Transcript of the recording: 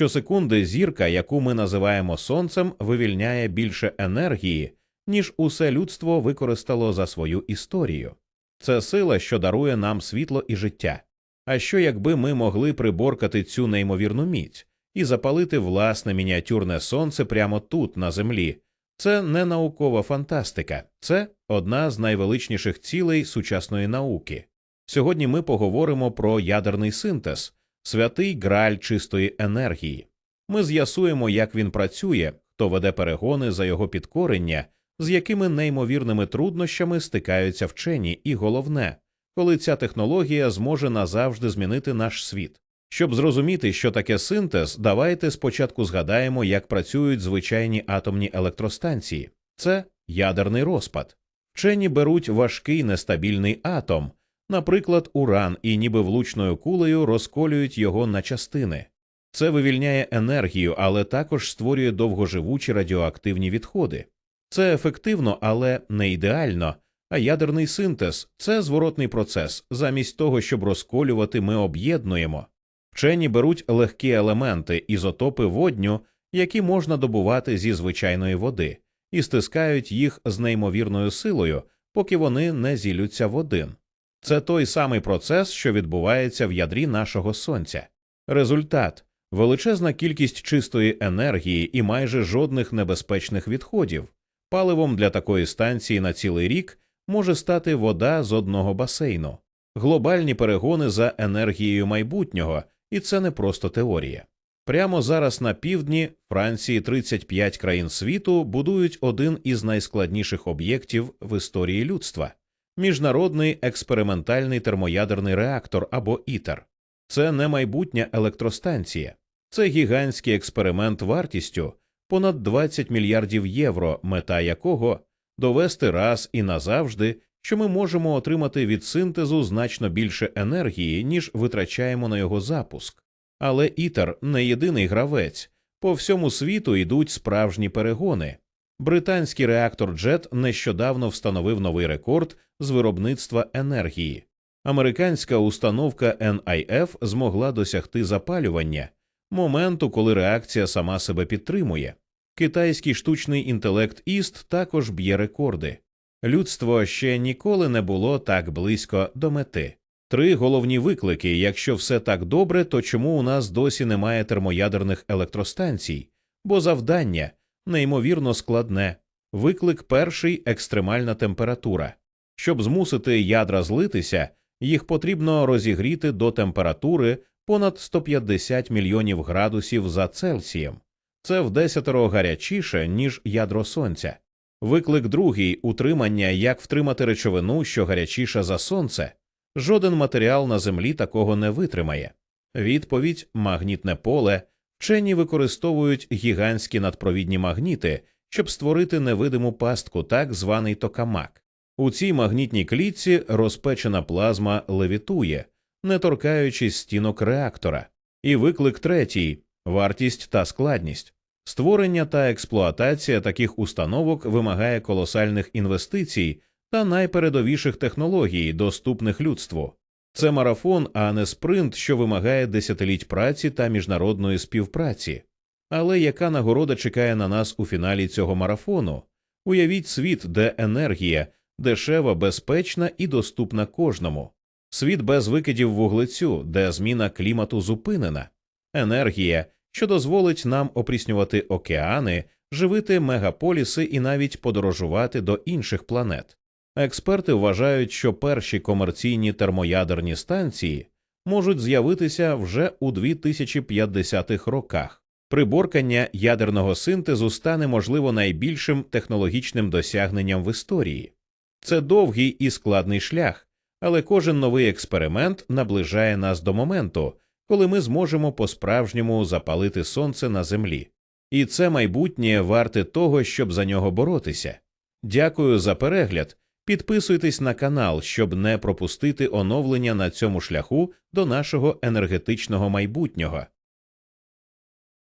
Щосекунди зірка, яку ми називаємо сонцем, вивільняє більше енергії, ніж усе людство використало за свою історію. Це сила, що дарує нам світло і життя. А що якби ми могли приборкати цю неймовірну міць і запалити власне мініатюрне сонце прямо тут, на землі? Це не наукова фантастика, це одна з найвеличніших цілей сучасної науки. Сьогодні ми поговоримо про ядерний синтез, святий граль чистої енергії. Ми з'ясуємо, як він працює, хто веде перегони за його підкорення, з якими неймовірними труднощами стикаються вчені, і головне, коли ця технологія зможе назавжди змінити наш світ. Щоб зрозуміти, що таке синтез, давайте спочатку згадаємо, як працюють звичайні атомні електростанції. Це ядерний розпад. Вчені беруть важкий нестабільний атом, наприклад, уран, і ніби влучною кулею розколюють його на частини. Це вивільняє енергію, але також створює довгоживучі радіоактивні відходи. Це ефективно, але не ідеально. А ядерний синтез це зворотний процес. Замість того, щоб розколювати, ми об'єднуємо. Вчені беруть легкі елементи, ізотопи водню, які можна добувати зі звичайної води, і стискають їх з неймовірною силою, поки вони не зілються в один. Це той самий процес, що відбувається в ядрі нашого сонця. Результат величезна кількість чистої енергії і майже жодних небезпечних відходів. Паливом для такої станції на цілий рік може стати вода з одного басейну, глобальні перегони за енергією майбутнього, і це не просто теорія. Прямо зараз на півдні Франції 35 країн світу будують один із найскладніших об'єктів в історії людства міжнародний експериментальний термоядерний реактор або ІТЕР. Це не майбутня електростанція, це гігантський експеримент вартістю понад 20 мільярдів євро, мета якого довести раз і назавжди, що ми можемо отримати від синтезу значно більше енергії, ніж витрачаємо на його запуск. Але ІТЕР не єдиний гравець. По всьому світу йдуть справжні перегони. Британський реактор JET нещодавно встановив новий рекорд з виробництва енергії. Американська установка NIF змогла досягти запалювання моменту, коли реакція сама себе підтримує. Китайський штучний інтелект Іст також б'є рекорди. Людство ще ніколи не було так близько до мети. Три головні виклики. Якщо все так добре, то чому у нас досі немає термоядерних електростанцій? Бо завдання неймовірно складне. Виклик перший екстремальна температура. Щоб змусити ядра злитися, їх потрібно розігріти до температури понад 150 мільйонів градусів за Цельсієм. Це в десятеро гарячіше, ніж ядро сонця. Виклик другий утримання, як втримати речовину, що гарячіша за сонце. Жоден матеріал на землі такого не витримає. Відповідь магнітне поле. Вчені використовують гігантські надпровідні магніти, щоб створити невидиму пастку, так званий токамак. У цій магнітній клітці розпечена плазма левітує, не торкаючись стінок реактора. І виклик третій вартість та складність. Створення та експлуатація таких установок вимагає колосальних інвестицій та найпередовіших технологій, доступних людству. Це марафон, а не спринт, що вимагає десятиліть праці та міжнародної співпраці. Але яка нагорода чекає на нас у фіналі цього марафону? Уявіть світ, де енергія дешева, безпечна і доступна кожному, світ без викидів вуглецю, де зміна клімату зупинена, енергія, що дозволить нам опріснювати океани, живити мегаполіси і навіть подорожувати до інших планет. Експерти вважають, що перші комерційні термоядерні станції можуть з'явитися вже у 2050-х роках. Приборкання ядерного синтезу стане можливо найбільшим технологічним досягненням в історії. Це довгий і складний шлях, але кожен новий експеримент наближає нас до моменту, коли ми зможемо по-справжньому запалити сонце на землі. І це майбутнє варте того, щоб за нього боротися. Дякую за перегляд. Підписуйтесь на канал, щоб не пропустити оновлення на цьому шляху до нашого енергетичного майбутнього.